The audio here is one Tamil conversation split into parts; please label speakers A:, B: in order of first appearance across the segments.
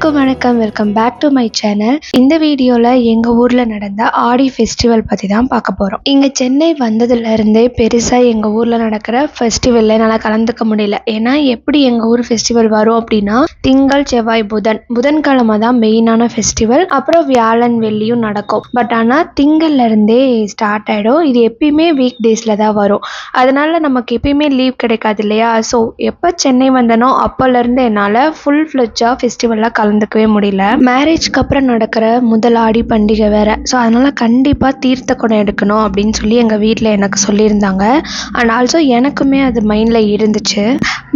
A: எல்லாருக்கும் வணக்கம். Welcome back to my channel இந்த வீடியோவில் எங்கள் ஊரில் நடந்த ஆடி ஃபெஸ்டிவல் பற்றி தான் பார்க்க போகிறோம் இங்கே சென்னை வந்ததுலேருந்தே பெருசாக எங்கள் ஊரில் நடக்கிற ஃபெஸ்டிவலில் என்னால் கலந்துக்க முடியல. ஏன்னா எப்படி எங்கள் ஊர் ஃபெஸ்டிவல் வரும் அப்படின்னா திங்கள் செவ்வாய் புதன். புதன்கிழமை தான் மெயினான ஃபெஸ்டிவல் அப்புறம் வியாழன் வெள்ளியும் நடக்கும். பட் ஆனால் திங்கள்லேருந்தே ஸ்டார்ட் ஆகிடும் இது எப்பயுமே வீக் டேஸில் தான் வரும். அதனால் நமக்கு எப்பயுமே லீவ் கிடைக்காது இல்லையா? ஸோ எப்போ சென்னை வந்தனோ அப்போலேருந்து என்னால் ஃபுல் ஃப்ளெஜ்ஜாக கலந்து கலந்துக்கவே முடியல. மேரேஜ்க்கு அப்புறம் நடக்கிற முதல் ஆடி பண்டிகை வேறு. ஸோ அதனால் கண்டிப்பாக தீர்த்த குடம் எடுக்கணும் அப்படின்னு சொல்லி எங்கள் வீட்டில் எனக்கு சொல்லியிருந்தாங்க. அண்ட் ஆல்சோ எனக்குமே அது மைண்டில் இருந்துச்சு.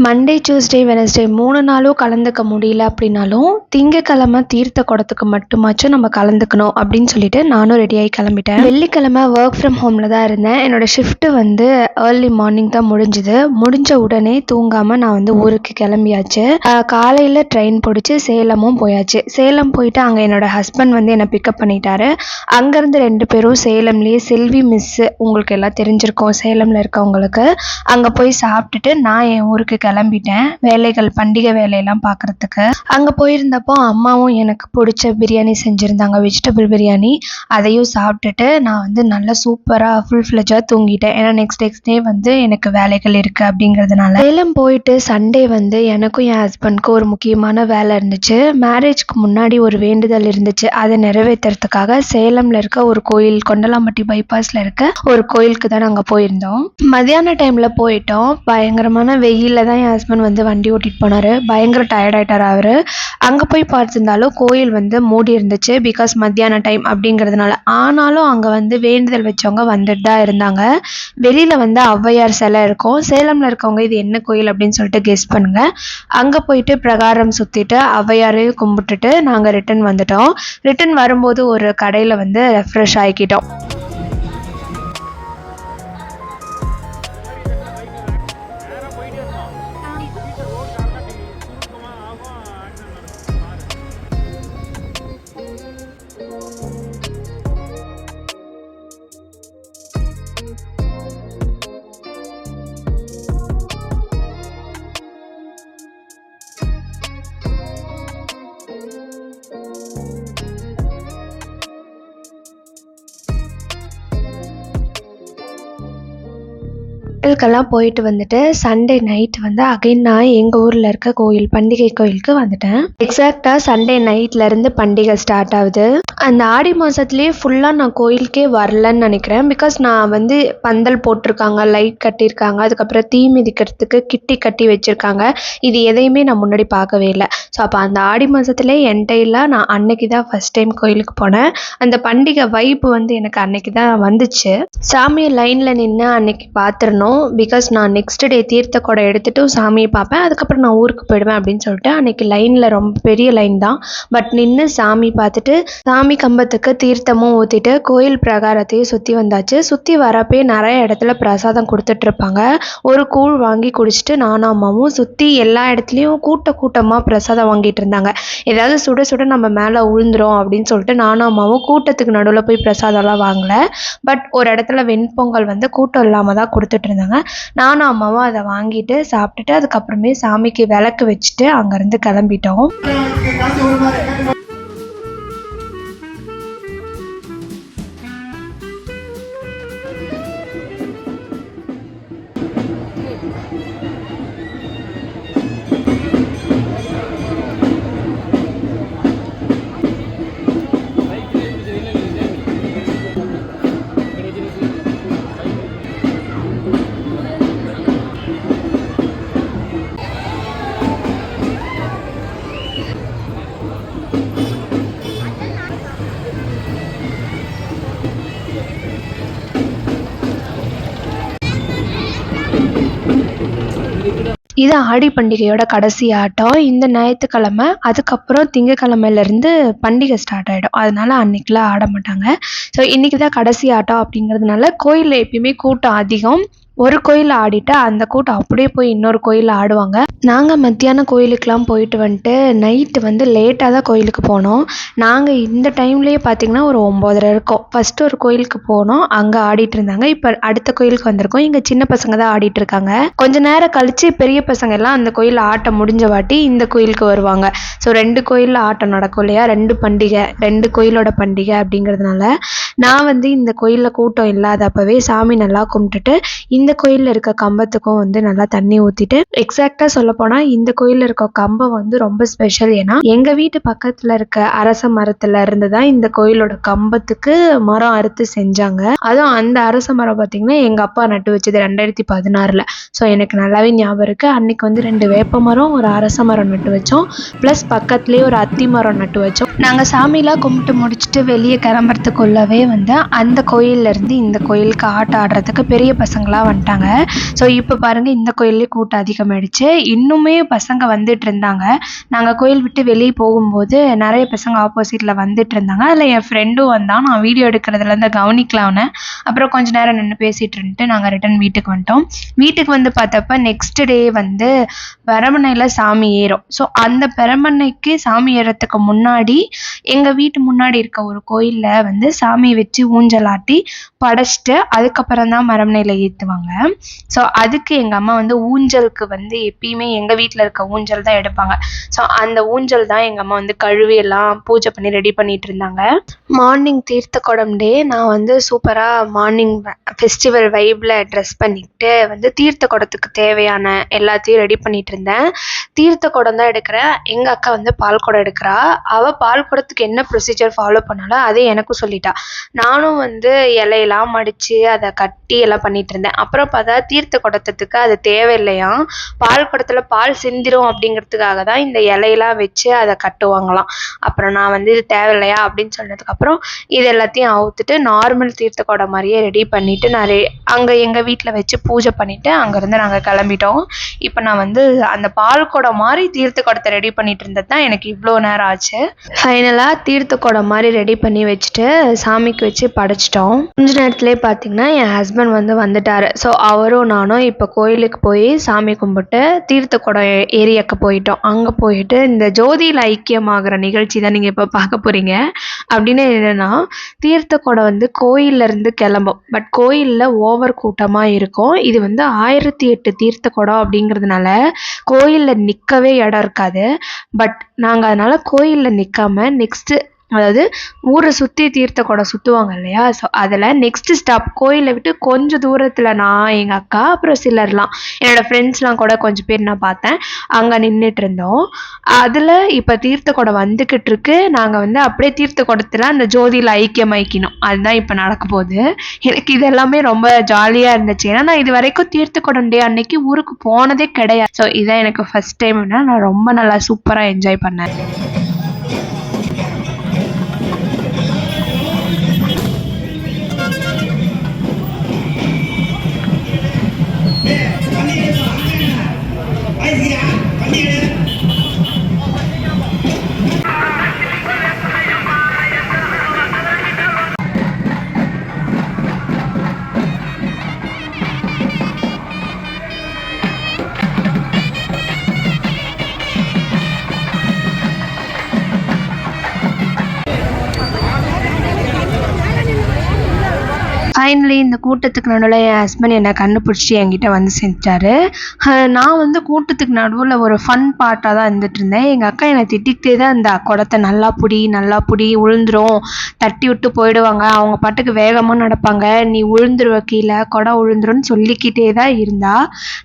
A: மண்டே டியூஸ்டே வெனஸ்டே மூணு நாளும் கலந்துக்க முடியல அப்படின்னாலும் திங்கக்கிழமை தீர்த்த குடத்துக்கு மட்டுமாச்சும் நம்ம கலந்துக்கணும் அப்படின்னு சொல்லிட்டு நானும் ரெடியாகி கிளம்பிட்டேன். வெள்ளிக்கிழமை ஒர்க் ஃப்ரம் ஹோமில் தான் இருந்தேன். என்னோட ஷிஃப்ட்டு வந்து ஏர்லி மார்னிங் தான் முடிஞ்சுது. முடிஞ்ச உடனே தூங்காமல் நான் வந்து ஊருக்கு கிளம்பியாச்சு. காலையில் ட்ரெயின் பிடிச்சி சேலம் சேலமும் போயாச்சு. சேலம் போயிட்டு அங்கே என்னோட ஹஸ்பண்ட் வந்து என்னை பிக்கப் பண்ணிட்டாரு. அங்கேருந்து ரெண்டு பேரும் சேலம்லேயே செல்வி மிஸ்ஸு உங்களுக்கு எல்லாம் தெரிஞ்சிருக்கோம். சேலமில் இருக்கவங்களுக்கு. அங்கே போய் சாப்பிட்டுட்டு நான் என் ஊருக்கு கிளம்பிட்டேன். வேலைகள் பண்டிகை வேலையெல்லாம் பார்க்குறதுக்கு. அங்கே போயிருந்தப்போ அம்மாவும் எனக்கு பிடிச்ச பிரியாணி செஞ்சுருந்தாங்க. வெஜிடபிள் பிரியாணி. அதையும் சாப்பிட்டுட்டு நான் வந்து நல்லா சூப்பராக ஃபுல் ஃப்ளெஜாக தூங்கிட்டேன். ஏன்னா நெக்ஸ்ட் நெக்ஸ்ட் டே வந்து எனக்கு வேலைகள் இருக்குது அப்படிங்கிறதுனால. சேலம் போயிட்டு சண்டே வந்து எனக்கும் என் ஹஸ்பண்ட்க்கும் ஒரு முக்கியமான வேலை இருந்துச்சு. மேரேஜ்க்கு முன்னாடி ஒரு வேண்டுதல் இருந்துச்சு. அதை நிறைவேற்றுறதுக்காக சேலமில் இருக்க ஒரு கோயில் கொண்டலாம்பட்டி பைபாஸில் இருக்க ஒரு கோயிலுக்கு தான் நாங்கள் போயிருந்தோம். மத்தியான டைமில் போயிட்டோம். பயங்கரமான வெயிலில் தான் என் ஹஸ்பண்ட் வந்து வண்டி ஓட்டிகிட்டு போனார். பயங்கர டயர்ட் ஆகிட்டார் அவர். அங்கே போய் பார்த்துருந்தாலும் கோயில் வந்து மூடி இருந்துச்சு. பிகாஸ் மத்தியான டைம் அப்படிங்கிறதுனால. ஆனாலும் அங்கே வந்து வேண்டுதல் வச்சவங்க வந்துட்டு தான் இருந்தாங்க. வெளியில் வந்து ஔவையார் சிலை இருக்கும். சேலமில் இருக்கவங்க இது என்ன கோயில்? அப்படின்னு சொல்லிட்டு கெஸ் பண்ணுங்கள் அங்கே போயிட்டு பிரகாரம் சுற்றிட்டு ஔவையாரையும் கும்பிட்டுட்டு நாங்கள் ரிட்டன் வந்துட்டோம். ரிட்டன் வரும்போது ஒரு கடையில் வந்து ரெஃப்ரெஷ் ஆகிக்கிட்டோம். கோயிலுக்கெல்லாம் போயிட்டு வந்துட்டு சண்டே நைட் வந்து அகைன் நான் எங்கள் ஊரில் இருக்க கோயில் பண்டிகை கோயிலுக்கு வந்துட்டேன். எக்ஸாக்டாக சண்டே நைட்லேருந்து பண்டிகை ஸ்டார்ட் ஆகுது. அந்த ஆடி மாதத்துலேயே ஃபுல்லாக நான் கோயிலுக்கே வரலன்னு நினைக்கிறேன். பிகாஸ் நான் வந்து பந்தல் போட்டிருக்காங்க லைட் கட்டியிருக்காங்க அதுக்கப்புறம் தீ மிதிக்கிறதுக்கு கிட்டி கட்டி வச்சுருக்காங்க. இது எதையுமே நான் முன்னாடி பார்க்கவே இல்லை. ஸோ அப்போ அந்த ஆடி மாதத்துலேயே என்டைலாக நான் அன்னைக்கு தான் ஃபஸ்ட் டைம் கோயிலுக்கு போனேன். அந்த பண்டிகை வைப்பு வந்து எனக்கு அன்னைக்கு தான் வந்துச்சு. சாமியை லைனில் நின்று அன்னைக்கு பார்த்துருந்தோம் பிகாஸ் நான் நெக்ஸ்ட் டே தீர்த்த குடம் எடுத்துகிட்டு சாமியை பார்ப்பேன். அதுக்கப்புறம் நான் ஊருக்கு போயிடுவேன் அப்படின்னு சொல்லிட்டு அன்னைக்கு லைனில் ரொம்ப பெரிய லைன் தான். பட் நின்று சாமி பார்த்துட்டு சாமி கம்பத்துக்கு தீர்த்தமும் ஊற்றிட்டு கோயில் பிரகாரத்தையும் சுற்றி வந்தாச்சு. சுற்றி வரப்பே நிறைய இடத்துல பிரசாதம் கொடுத்துட்ருப்பாங்க ஒரு கூழ் வாங்கி குடிச்சிட்டு நானும் அம்மாவும் சுற்றி எல்லா இடத்துலையும் கூட்ட கூட்டமாக பிரசாதம் வாங்கிட்டு இருந்தாங்க. ஏதாவது சுட சுட நம்ம மேலே உழுந்துரும் அப்படின்னு சொல்லிட்டு நானும் அம்மாவும் கூட்டத்துக்கு நடுவில் போய் பிரசாதம்லாம் வாங்கலை. பட் ஒரு இடத்துல வெண்பொங்கல் வந்து கூட்டம் இல்லாமல் தான் கொடுத்துட்டு இருந்தாங்க. நானும் அம்மாவும் அதை வாங்கிட்டு சாப்பிட்டுட்டு அதுக்கப்புறமே சாமிக்கு விளக்கு வச்சுட்டு அங்கேருந்து கிளம்பிட்டோம். இது ஆடி பண்டிகையோட கடைசி ஆட்டம். இந்த ஞாயிற்றுக்கிழமை அதுக்கப்புறம் திங்கக்கிழமையிலேருந்து பண்டிகை ஸ்டார்ட் ஆகிடும் அதனால அன்னைக்கெலாம் ஆட மாட்டாங்க ஸோ இன்றைக்கி தான் கடைசி ஆட்டம் அப்படிங்கிறதுனால கோயிலில் எப்பயுமே கூட்டம் அதிகம். ஒரு கோயிலில் ஆடிட்டு அந்த கூட்டம் அப்படியே போய் இன்னொரு கோயிலில் ஆடுவாங்க. நாங்கள் மத்தியானம் கோயிலுக்கெலாம் போயிட்டு வந்துட்டு நைட்டு வந்து லேட்டாக தான் கோயிலுக்கு போனோம். நாங்கள் இந்த டைம்லேயே பார்த்தீங்கன்னா ஒரு ஒம்போதரை இருக்கும். ஃபஸ்ட்டு ஒரு கோயிலுக்கு போனோம். அங்கே ஆடிட்டு இருந்தாங்க. இப்போ அடுத்த கோயிலுக்கு வந்திருக்கோம். இங்கே சின்ன பசங்க தான் ஆடிட்டு இருக்காங்க. கொஞ்ச நேரம் கழித்து பெரிய பசங்க எல்லாம் அந்த கோயிலில் ஆட்டம் முடிஞ்ச வாட்டி இந்த கோயிலுக்கு வருவாங்க. ஸோ ரெண்டு கோயிலில் ஆட்டம் நடக்கும் இல்லையா? ரெண்டு பண்டிகை ரெண்டு கோயிலோட பண்டிகை அப்படிங்கிறதுனால நான் வந்து இந்த கோயிலில் கூட்டம் இல்லாதப்பவே சாமி நல்லா கும்பிட்டுட்டு இந்த கோயிலில் இருக்க கம்பத்துக்கும் வந்து நல்லா தண்ணி ஊற்றிட்டு எக்ஸாக்டாக சொல்லப்போனால் இந்த கோயிலில் இருக்க கம்பம் வந்து ரொம்ப ஸ்பெஷல் ஏன்னா எங்கள் வீட்டு பக்கத்தில் இருக்க அரச மரத்தில் இருந்து தான் இந்த கோயிலோட கம்பத்துக்கு மரம் அறுத்து செஞ்சாங்க. அதுவும் அந்த அரச மரம் பார்த்தீங்கன்னா எங்கள் அப்பா நட்டு வச்சது ரெண்டாயிரத்தி பதினாறில். ஸோ எனக்கு நல்லாவே ஞாபகம் இருக்குது அன்னைக்கு வந்து ரெண்டு வேப்ப மரம் ஒரு அரச மரம் நட்டு வச்சோம். ப்ளஸ் பக்கத்துலேயே ஒரு அத்தி மரம் நட்டு வச்சோம். நாங்கள் சாமிலாம் கும்பிட்டு முடிச்சுட்டு வெளியே கிளம்புறதுக்குள்ளவே வந்து அந்த கோயிலேருந்து இந்த கோயிலுக்கு ஆட்டம் ஆடுறதுக்கு பெரிய பசங்களாம் வந்துட்டாங்க. ஸோ இப்போ பாருங்கள் இந்த கோயிலே கூட்டம் அதிகமாகிடுச்சு இன்னுமே பசங்க வந்துட்டு இருந்தாங்க. நாங்கள் கோயில் விட்டு வெளியே போகும்போது நிறைய பசங்க ஆப்போசிட்டில் வந்துட்டு இருந்தாங்க. அதில் என் ஃப்ரெண்டும் வந்தான். நான் வீடியோ எடுக்கிறதுலேருந்து கவனிக்கலான்னு அப்புறம் கொஞ்ச நேரம் நின்று பேசிகிட்டு இருந்துட்டு நாங்கள் ரிட்டன் வீட்டுக்கு வந்துட்டோம். வீட்டுக்கு வந்து பார்த்தப்ப நெக்ஸ்ட் டே வந்து பெரமனையில் சாமி ஏறும். ஸோ அந்த பெரமனைக்கு சாமி ஏறத்துக்கு முன்னாடி எங்கள் வீட்டு முன்னாடி இருக்க ஒரு கோயிலில் வந்து சாமியை வச்சு ஊஞ்சலாட்டி படைச்சிட்டு அதுக்கப்புறம் தான் மரமனையில் ஏற்றுவாங்க ஸோ அதுக்கு எங்கள் அம்மா வந்து ஊஞ்சலுக்கு வந்து எப்பயுமே எங்கள் வீட்டில் இருக்க ஊஞ்சல் தான் எடுப்பாங்க. ஸோ அந்த ஊஞ்சல் தான் எங்கள் அம்மா வந்து கழுவி எல்லாம் பூஜை பண்ணி ரெடி பண்ணிட்டு இருந்தாங்க. மார்னிங் தீர்த்த குடம் டே நான் வந்து சூப்பராக மார்னிங் ஃபெஸ்டிவல் வைப்பில் ட்ரெஸ் பண்ணிக்கிட்டு வந்து தீர்த்த குடத்துக்கு தேவையான எல்லாத்தையும் ரெடி பண்ணிட்டு இருந்தேன். தீர்த்த குடம் தான் எடுக்கிறேன் எங்கள் அக்கா வந்து பால் குடம் எடுக்கிறா. அவள் பால் பால் குடத்துக்கு என்ன ப்ரொசீஜர் ஃபாலோ பண்ணாலோ அதே எனக்கும் சொல்லிட்டா. நானும் வந்து இலையெல்லாம் மடித்து அதை கட்டி எல்லாம் பண்ணிட்டு இருந்தேன். அப்புறம் பார்த்தா தீர்த்த குடத்தத்துக்கு அது தேவையில்லையாம் பால் குடத்தில் பால் சிந்திரும் அப்படிங்கிறதுக்காக தான் இந்த இலையெல்லாம் வச்சு அதை கட்டுவாங்களாம். அப்புறம் நான் வந்து இது தேவையில்லையா அப்படின்னு சொன்னதுக்கப்புறம் இது எல்லாத்தையும் அவுத்துட்டு நார்மல் தீர்த்த குடம் மாதிரியே ரெடி பண்ணிவிட்டு நான் ரெ அங்கே எங்கள் வீட்டில் வச்சு பூஜை பண்ணிவிட்டு அங்கேருந்து நாங்கள் கிளம்பிட்டோம். இப்போ நான் வந்து அந்த பால் குடம் மாதிரி தீர்த்த குடத்தை ரெடி பண்ணிட்டு இருந்தது தான் எனக்கு இவ்வளோ நேரம் ஆச்சு. ஃபைனலாக தீர்த்த குடம் மாதிரி ரெடி பண்ணி வச்சுட்டு சாமிக்கு வச்சு படைச்சிட்டோம். கொஞ்ச நேரத்துலேயே பார்த்தீங்கன்னா என் ஹஸ்பண்ட் வந்து வந்துட்டார். ஸோ அவரும் நானும் இப்போ கோயிலுக்கு போய் சாமி கும்பிட்டு தீர்த்த குடம் ஏரியாவுக்கு போயிட்டோம். அங்கே போயிட்டு இந்த ஜோதியில் ஐக்கியமாகிற நிகழ்ச்சி தான் நீங்கள் இப்போ பார்க்க போகிறீங்க அப்படின்னு என்னென்னா தீர்த்த குடம் வந்து கோயிலேருந்து கிளம்பும். பட் கோயிலில் ஓவர் கூட்டமாக இருக்கும். இது வந்து ஆயிரத்தி எட்டு தீர்த்த குடம் அப்படிங்கிறதுனால கோயிலில் நிற்கவே இடம் இருக்காது. பட் நாங்கள் அதனால் கோயிலில் நிற்காம நெக்ஸ்ட்டு அதாவது ஊரை சுற்றி தீர்த்த குடம் சுற்றுவாங்க இல்லையா? ஸோ அதில் நெக்ஸ்ட்டு ஸ்டாப் கோயிலை விட்டு கொஞ்சம் தூரத்தில் நான் எங்கள் அக்கா அப்புறம் சிலர்லாம். என்னோடய ஃப்ரெண்ட்ஸ்லாம் கூட கொஞ்சம் பேர் நான் பார்த்தேன். அங்கே நின்றுட்டு இருந்தோம் அதில் இப்போ தீர்த்த குடம் வந்துக்கிட்டு இருக்கு நாங்கள் வந்து அப்படியே தீர்த்த குடத்தில் அந்த ஜோதியில் ஐக்கியமாக்கினோம் அதுதான் இப்போ நடக்க போகுது. எனக்கு இது எல்லாமே ரொம்ப ஜாலியாக இருந்துச்சு. ஏன்னா நான் இது வரைக்கும் தீர்த்த குடம் டே அன்னைக்கு ஊருக்கு போனதே கிடையாது. ஸோ இதான் எனக்கு ஃபஸ்ட் டைம்னா நான் ரொம்ப நல்லா சூப்பராக என்ஜாய் பண்ணேன். ஃபைனலி இந்த கூட்டத்துக்கு நடுவில் என் ஹஸ்பண்ட் என்னை கண்டுபிடிச்சி என்கிட்ட வந்து செஞ்சாரு நான் வந்து கூட்டத்துக்கு நடுவில் ஒரு ஃபன் பார்ட்டாக தான் இருந்துட்டு இருந்தேன். எங்கள் அக்கா என்னை திட்டிக்கிட்டே தான் இந்த குடத்தை நல்லா புடி நல்லா புடி உழுந்துரும் தட்டி விட்டு போயிடுவாங்க. அவங்க பாட்டுக்கு வேகமாக நடப்பாங்க. நீ உளுந்துருவ கீழே குடம் உளுந்துரும்னு சொல்லிக்கிட்டே தான் இருந்தா.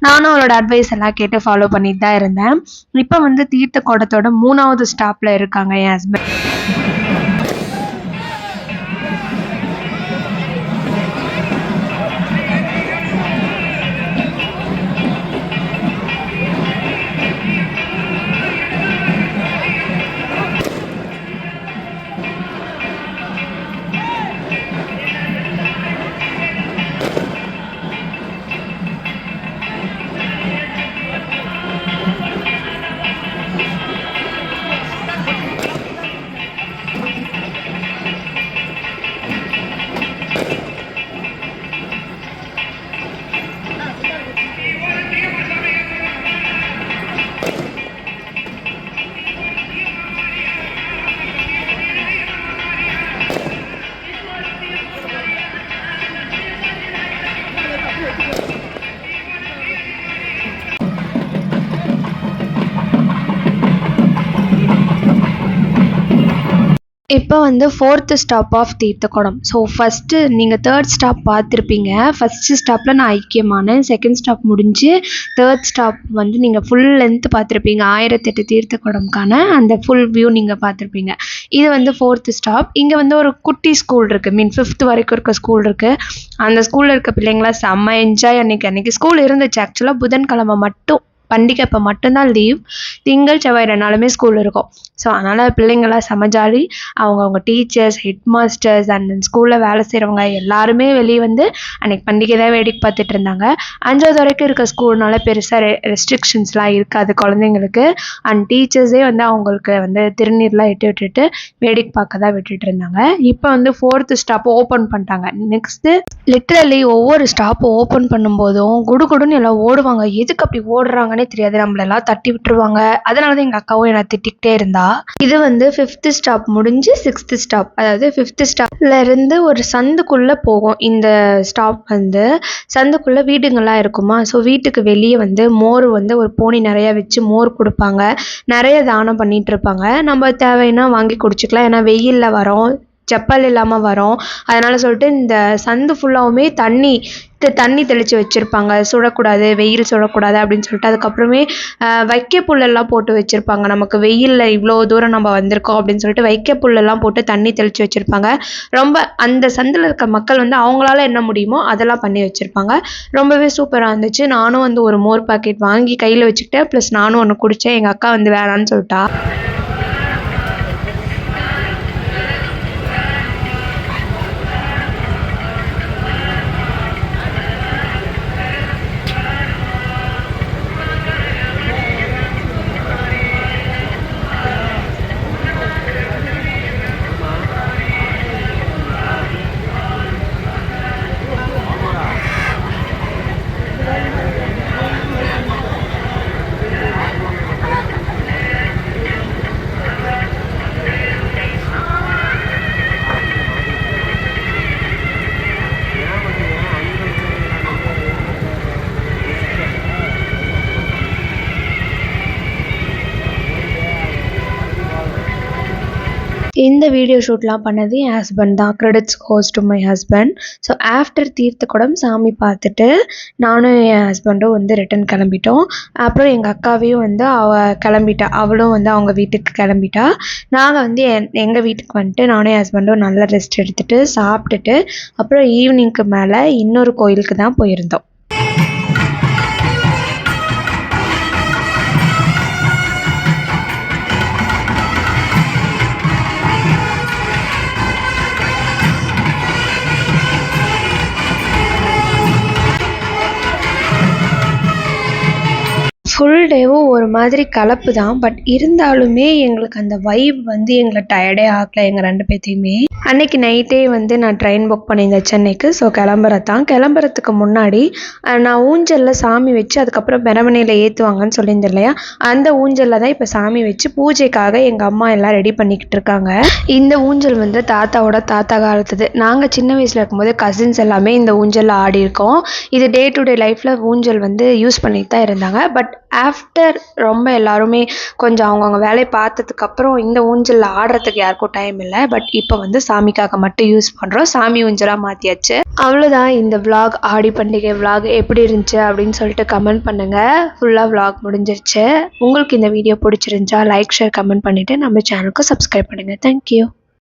A: நானும் அவளோட அட்வைஸ் எல்லாம் கேட்டு ஃபாலோ பண்ணிட்டு தான் இருந்தேன். இப்போ வந்து தீர்த்த குடத்தோட மூணாவது ஸ்டாப்பில் இருக்காங்க என் ஹஸ்பண்ட் இப்போ வந்து fourth stop of Theerthakudam so first நீங்கள் தேர்ட் ஸ்டாப் பார்த்துருப்பீங்க. ஃபஸ்ட்டு ஸ்டாப்பில் நான் ஐக்கியமானேன். செகண்ட் ஸ்டாப் முடிஞ்சு தேர்ட் ஸ்டாப் வந்து நீங்கள் ஃபுல் லென்த்து பார்த்துருப்பீங்க. ஆயிரத்தெட்டு தீர்த்தக்குடம்கான அந்த ஃபுல் வியூ நீங்கள் பார்த்துருப்பீங்க. இது வந்து ஃபோர்த்து ஸ்டாப் இங்கே வந்து ஒரு குட்டி ஸ்கூல் இருக்குது மீன் ஃபிஃப்த் வரைக்கும் இருக்க ஸ்கூல் இருக்குது அந்த ஸ்கூலில் இருக்க பிள்ளைங்களாம் செம்ம என்ஜாய் அன்றைக்கி அன்றைக்கி ஸ்கூல் இருந்துச்சு. ஆக்சுவலாக புதன்கிழமை மட்டும் பண்டிகை அப்போ மட்டும்தான் லீவ் திங்கள் செவ்வாய் ரெண்டு நாளுமே ஸ்கூல் இருக்கும். ஸோ அதனால் பிள்ளைங்களாம் செம ஜாலி அவங்கவுங்க டீச்சர்ஸ் ஹெட் மாஸ்டர்ஸ் அண்ட் ஸ்கூலில் வேலை செய்கிறவங்க எல்லாருமே வெளியே வந்து அன்றைக்கி பண்டிகை தான் வேடிக்கை பார்த்துட்டு இருந்தாங்க. அஞ்சாவது வரைக்கும் இருக்க ஸ்கூல்னால பெருசாக ரெ ரெஸ்ட்ரிக்ஷன்ஸ்லாம் இருக்காது குழந்தைங்களுக்கு. அண்ட் டீச்சர்ஸே வந்து அவங்களுக்கு வந்து திருநீர்லாம் இட்டு விட்டுட்டு வேடிக்கை பார்க்க தான் விட்டுட்டு இருந்தாங்க. இப்போ வந்து ஃபோர்த்து ஸ்டாப் ஓப்பன் பண்ணிட்டாங்க. நெக்ஸ்ட்டு லிட்ரலி ஒவ்வொரு ஸ்டாப் ஓப்பன் பண்ணும்போதும் குடுகுடுன்னு எல்லாம் ஓடுவாங்க. எதுக்கு அப்படி ஓடுறாங்க? ஓடுறாங்கன்னே தெரியாது. நம்மளெல்லாம் தட்டி விட்டுருவாங்க. அதனால தான் எங்கள் அக்காவும் என்னை திட்டிக்கிட்டே இருந்தா. இது வந்து ஃபிஃப்த்து ஸ்டாப் முடிஞ்சு சிக்ஸ்த்து ஸ்டாப் அதாவது ஃபிஃப்த்து ஸ்டாப்ல இருந்து ஒரு சந்துக்குள்ளே போகும். இந்த ஸ்டாப் வந்து சந்துக்குள்ளே வீடுங்கள்லாம் இருக்குமா? ஸோ வீட்டுக்கு வெளியே வந்து மோர் வந்து ஒரு போனி நிறையா வச்சு மோர் கொடுப்பாங்க. நிறைய தானம் பண்ணிட்டு இருப்பாங்க. நம்ம தேவைன்னா வாங்கி குடிச்சிக்கலாம். ஏன்னா வெயிலில் வரோம். செப்பல் இல்லாமல் வரும். அதனால் சொல்லிட்டு இந்த சந்து ஃபுல்லாவுமே தண்ணி தண்ணி தெளித்து வச்சுருப்பாங்க. சுடக்கூடாது வெயில் சுடக்கூடாது அப்படின்னு சொல்லிட்டு அதுக்கப்புறமே ஆஹ், வைக்க புல்லெல்லாம் போட்டு வச்சுருப்பாங்க. நமக்கு வெயிலில் இவ்வளோ தூரம் நம்ம வந்திருக்கோம் அப்படின்னு சொல்லிட்டு வைக்க புல்லெல்லாம் போட்டு தண்ணி தெளித்து வச்சுருப்பாங்க. ரொம்ப அந்த சந்தில் இருக்க மக்கள் வந்து அவங்களால என்ன முடியுமோ அதெல்லாம் பண்ணி வச்சுருப்பாங்க. ரொம்பவே சூப்பராக இருந்துச்சு. நானும் வந்து ஒரு மோர் பாக்கெட் வாங்கி கையில் வச்சுக்கிட்டேன். ப்ளஸ் நானும் ஒன்று குடித்தேன் எங்கள் அக்கா வந்து வேணான்னு சொல்லிட்டா. இந்த வீடியோ ஷூட்லாம் பண்ணது என் ஹஸ்பண்ட் தான். Credits goes to my husband so after Theerthakudam சாமி பார்த்துட்டு நானும் என் ஹஸ்பண்டும் வந்து ரிட்டன் கிளம்பிட்டோம். அப்புறம் எங்கள் அக்காவையும் வந்து அவ கிளம்பிட்டா. அவளும் வந்து அவங்க வீட்டுக்கு கிளம்பிட்டா. நாங்கள் வந்து என் எங்கள் வீட்டுக்கு வந்துட்டு நானும் என் ஹஸ்பண்டும் நல்லா ரெஸ்ட் எடுத்துட்டு சாப்பிட்டுட்டு அப்புறம் ஈவினிங்க்கு மேலே இன்னொரு கோயிலுக்கு தான் போயிருந்தோம். ஃபுல் டேவும் ஒரு மாதிரி கலப்பு தான் பட் இருந்தாலுமே எங்களுக்கு அந்த வைப் வந்து எங்களை டயர்டே ஆகலை எங்கள் ரெண்டு பேர்த்தையுமே. அன்னைக்கு நைட்டே வந்து நான் ட்ரெயின் புக் பண்ணியிருந்தேன் சென்னைக்கு. ஸோ கிளம்புறதான் கிளம்புறதுக்கு முன்னாடி நான் ஊஞ்சலில் சாமி வச்சு அதுக்கப்புறம் பெரமனையில் ஏற்றுவாங்கன்னு சொல்லியிருந்தேன் இல்லையா? அந்த ஊஞ்சலில் தான் இப்போ சாமி வச்சு பூஜைக்காக எங்கள் அம்மா எல்லாம் ரெடி பண்ணிக்கிட்டு இருக்காங்க. இந்த ஊஞ்சல் வந்து தாத்தாவோட தாத்தா காலத்துது. நாங்கள் சின்ன வயசில் இருக்கும்போது கசின்ஸ் எல்லாமே இந்த ஊஞ்சலில் ஆடி இருக்கோம். இது டே டு டே லைஃப்பில் ஊஞ்சல் வந்து யூஸ் பண்ணிட்டு தான் இருந்தாங்க. பட் ஆஃப்டர் ரொம்ப எல்லாருமே கொஞ்சம் அவங்கவுங்க வேலையை பார்த்ததுக்கப்புறம் இந்த ஊஞ்சலில் ஆடுறதுக்கு யாருக்கும் டைம் இல்லை. பட் இப்போ வந்து சாமிக்காக மட்டும் யூஸ் பண்ணுறோம் சாமி ஊஞ்சலாக மாற்றியாச்சு அவ்வளோதான் இந்த vlog ஆடி பண்டிகை vlog எப்படி இருந்துச்சு அப்படின்னு சொல்லிட்டு கமெண்ட் பண்ணுங்கள் ஃபுல்லாக vlog முடிஞ்சிருச்சு. உங்களுக்கு இந்த வீடியோ பிடிச்சிருந்துச்சா லைக் ஷேர் கமெண்ட் பண்ணிவிட்டு நம்ம சேனலுக்கு சப்ஸ்கிரைப் பண்ணுங்கள் தேங்க்யூ